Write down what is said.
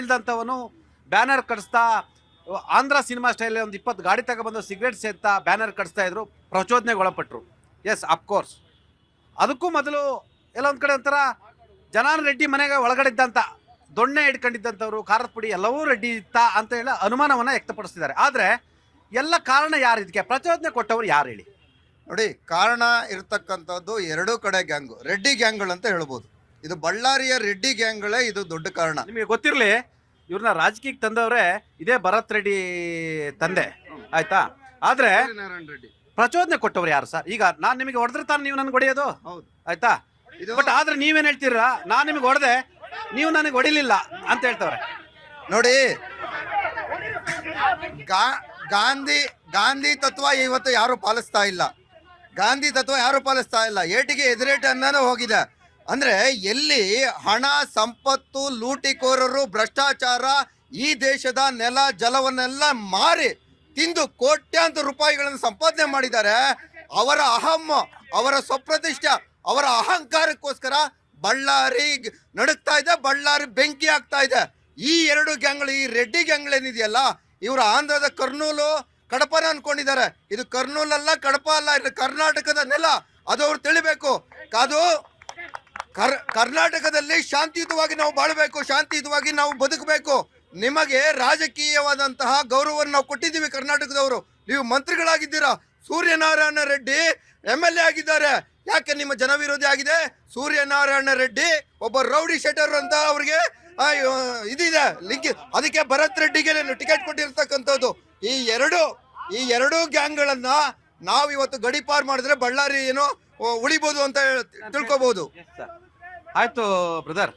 ಇಲ್ದಂಥವನು banner ಕಟ್ಸ್ತಾ, Andhra cinema style ಒಂದು ಇಪ್ಪತ್ತು ಗಾಡಿ ತಗೊಬಂದು ಸಿಗರೇಟ್ ಸೇರ್ತಾ ಬ್ಯಾನರ್ ಕಡಿಸ್ತಾ ಇದ್ರು, ಪ್ರಚೋದನೆಗೆ ಒಳಪಟ್ಟರು ಎಸ್ ಅಫ್ಕೋರ್ಸ್ ಅದಕ್ಕೂ ಮೊದಲು ಎಲ್ಲ ಒಂದು ಕಡೆ ಒಂಥರ ಜನಾನ್ ರೆಡ್ಡಿ ಮನೆಗೆ ಒಳಗಡೆ ಇದ್ದಂಥ ದೊಣ್ಣೆ ಇಟ್ಕೊಂಡಿದ್ದಂಥವ್ರು ಖಾರದ ಪುಡಿ ಎಲ್ಲವೂ ರೆಡ್ಡಿ ಇತ್ತ ಅಂತ ಹೇಳಿ ಅನುಮಾನವನ್ನು ವ್ಯಕ್ತಪಡಿಸ್ತಿದ್ದಾರೆ. ಆದರೆ ಎಲ್ಲ ಕಾರಣ ಯಾರು? ಇದಕ್ಕೆ ಪ್ರಚೋದನೆ ಕೊಟ್ಟವರು ಯಾರು ಹೇಳಿ? ನೋಡಿ, ಕಾರಣ ಇರತಕ್ಕಂಥದ್ದು ಎರಡೂ ಕಡೆ ಗ್ಯಾಂಗು, ರೆಡ್ಡಿ ಗ್ಯಾಂಗ್ಗಳು ಅಂತ ಹೇಳ್ಬೋದು. ಇದು ಬಳ್ಳಾರಿಯ ರೆಡ್ಡಿ ಗ್ಯಾಂಗ್ಗಳೇ ಇದು ದೊಡ್ಡ ಕಾರಣ. ನಿಮಗೆ ಗೊತ್ತಿರಲಿ ಇವ್ರನ್ನ ರಾಜಕೀಯಕ್ಕೆ ತಂದವರೇ ಇದೇ ಭರತ್ ರೆಡ್ಡಿ ತಂದೆ. ಆಯ್ತಾ? ಆದ್ರೆ ಪ್ರಚೋದನೆ ಕೊಟ್ಟವ್ರು ಯಾರು ಸರ್? ಈಗ ನಾನು ನಿಮಗೆ ಹೊಡೆದ್ರೆ ತಾನು ನೀವು ನನಗೆ ಹೊಡೆಯೋದು? ಹೌದು. ಆಯ್ತಾ? ಇದು ಬಟ್ ಆದ್ರೆ ನೀವೇನ್ ಹೇಳ್ತೀರಾ? ನಾನು ನಿಮಗೆ ಹೊಡೆದೆ ನೀವು ನನಗೆ ಹೊಡಿಲಿಲ್ಲ ಅಂತ ಹೇಳ್ತವ್ರೆ. ನೋಡಿ ಗಾ- ಗಾಂಧಿ ಗಾಂಧಿ ತತ್ವ ಇವತ್ತು ಯಾರು ಪಾಲಿಸ್ತಾ ಇಲ್ಲ. ಗಾಂಧಿ ತತ್ವ ಯಾರು ಪಾಲಿಸ್ತಾ ಇಲ್ಲ? ಏಟಿಗೆ ಎದುರೇಟ್ ಅನ್ನೋದು ಹೋಗಿದೆ. ಅಂದ್ರೆ ಎಲ್ಲಿ ಹಣ, ಸಂಪತ್ತು, ಲೂಟಿಕೋರರು, ಭ್ರಷ್ಟಾಚಾರ ಈ ದೇಶದ ನೆಲ, ಜಲವನ್ನೆಲ್ಲ ಮಾರಿ ತಿಂದು ಕೋಟ್ಯಾಂತರ ರೂಪಾಯಿಗಳನ್ನು ಸಂಪಾದನೆ ಮಾಡಿದ್ದಾರೆ, ಅವರ ಅಹಂ, ಅವರ ಸ್ವಪ್ರತಿಷ್ಠೆ, ಅವರ ಅಹಂಕಾರಕ್ಕೋಸ್ಕರ ಬಳ್ಳಾರಿ ನಡುಕ್ತಾ ಇದೆ, ಬಳ್ಳಾರಿ ಬೆಂಕಿ ಆಗ್ತಾ ಇದೆ. ಈ ಎರಡು ಗ್ಯಾಂಗ್ಗಳು, ಈ ರೆಡ್ಡಿ ಗ್ಯಾಂಗ್ಗಳೇನಿದೆಯಲ್ಲ ಇವರು ಆಂಧ್ರದ ಕರ್ನೂಲು ಕಡಪನ ಅನ್ಕೊಂಡಿದ್ದಾರೆ. ಇದು ಕರ್ನೂಲಲ್ಲ, ಕಡಪ ಅಲ್ಲ, ಇದು ಕರ್ನಾಟಕದ ನೆಲ. ಅದು ಅವ್ರು ತಿಳಿಬೇಕು. ಅದು ಕರ್, ಕರ್ನಾಟಕದಲ್ಲಿ ಶಾಂತಿಯುತವಾಗಿ ನಾವು ಬಾಳಬೇಕು, ಶಾಂತಿಯುತವಾಗಿ ನಾವು ಬದುಕಬೇಕು. ನಿಮಗೆ ರಾಜಕೀಯವಾದಂತಹ ಗೌರವವನ್ನು ನಾವು ಕೊಟ್ಟಿದ್ದೀವಿ ಕರ್ನಾಟಕದವರು. ನೀವು ಮಂತ್ರಿಗಳಾಗಿದ್ದೀರಾ? Suryanarayana Reddy M L A ಆಗಿದ್ದಾರೆ. ಯಾಕೆ ನಿಮ್ಮ ಜನವಿರೋಧಿ ಆಗಿದೆ? ಸೂರ್ಯನಾರಾಯಣ ರೆಡ್ಡಿ ಒಬ್ಬ ರೌಡಿ ಶೆಟರ್ ಅಂತ ಅವ್ರಿಗೆ ಇದಿದೆ. ಲಿಂಕ್, ಅದಕ್ಕೆ ಭರತ್ ರೆಡ್ಡಿಗೆ ಟಿಕೆಟ್ ಕೊಟ್ಟಿರ್ತಕ್ಕಂಥದ್ದು. ಈ ಎರಡು, ಈ ಎರಡೂ ಗ್ಯಾಂಗ್ಗಳನ್ನು ನಾವು ಇವತ್ತು ಗಡಿಪಾರು ಮಾಡಿದ್ರೆ ಬಳ್ಳಾರಿ ಏನೋ ಉಳಿಬೋದು ಅಂತ ಹೇಳಿ ತಿಳ್ಕೊಬಹುದು ಆಯ್ತು ಬ್ರದರ್